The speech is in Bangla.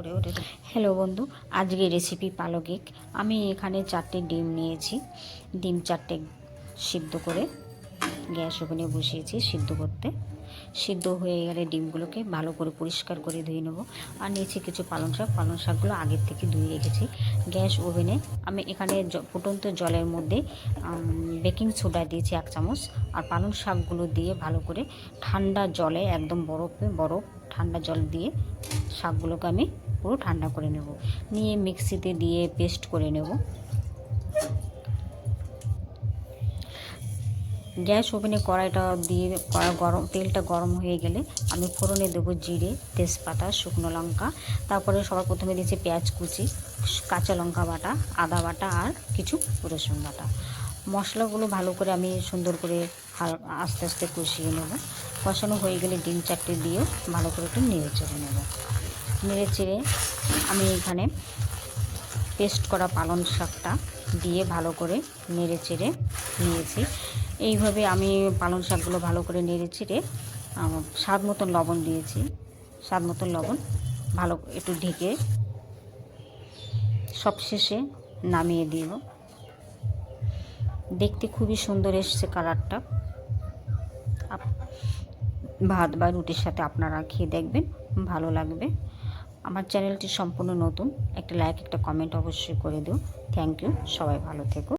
উপরে ওঠে হ্যালো বন্ধু আজকে রেসিপি পালক এগ আমি এখানে চারটে ডিম নিয়েছি। ডিম চারটে সিদ্ধ করে গ্যাস ওভেনে বসিয়েছি সিদ্ধ করতে। সিদ্ধ হয়ে গেলে ডিমগুলোকে ভালো করে পরিষ্কার করে ধুয়ে নেব। আর নিয়েছি কিছু পালং শাক। পালং শাকগুলো আগের থেকে ধুয়ে রেখেছি। গ্যাস ওভেনে আমি এখানে ফুটন্ত জলের মধ্যে বেকিং সোডা দিয়েছি এক চামচ। আর পালং শাকগুলো দিয়ে ভালো করে ঠান্ডা জলে একদম বরফে, বরফ ঠান্ডা জল দিয়ে শাকগুলোকে আমি পুরো ঠান্ডা করে নেব। নিয়ে মিক্সিতে দিয়ে পেস্ট করে নেব। গ্যাস ওভেনে কড়াইটা দিয়ে কড়া গরম, তেলটা গরম হয়ে গেলে আমি ফোড়নে দেবো জিরে, তেজপাতা, শুকনো লঙ্কা। তারপরে সবার প্রথমে দিয়েছি পেঁয়াজ কুচি, কাঁচা লঙ্কা বাটা, আদা বাটা আর কিছু রসুন বাটা। মশলাগুলো ভালো করে আমি সুন্দর করে আস্তে আস্তে কষিয়ে নেব। কষানো হয়ে গেলে ডিম চারটে দিয়েও ভালো করে একটু নেড়ে চড়ে নেব। নেড়ে চেড়ে আমি এখানে পেস্ট করা পালং শাকটা দিয়ে ভালো করে নেড়ে চেড়ে নিয়েছি। এইভাবে আমি পালং শাকগুলো ভালো করে নেড়ে চেড়ে স্বাদ মতন লবণ দিয়েছি। স্বাদ মতন লবণ ভালো একটু ঢেকে সবশেষে নামিয়ে দিব দেখতে খুবই সুন্দর এসছে কালারটা। ভাত বা রুটির সাথে আপনারা খেয়ে দেখবেন, ভালো লাগবে। আমার চ্যানেলটি সম্পূর্ণ নতুন, একটা লাইক একটা কমেন্ট অবশ্যই করে দিও। থ্যাংক ইউ সবাই ভালো থেকো।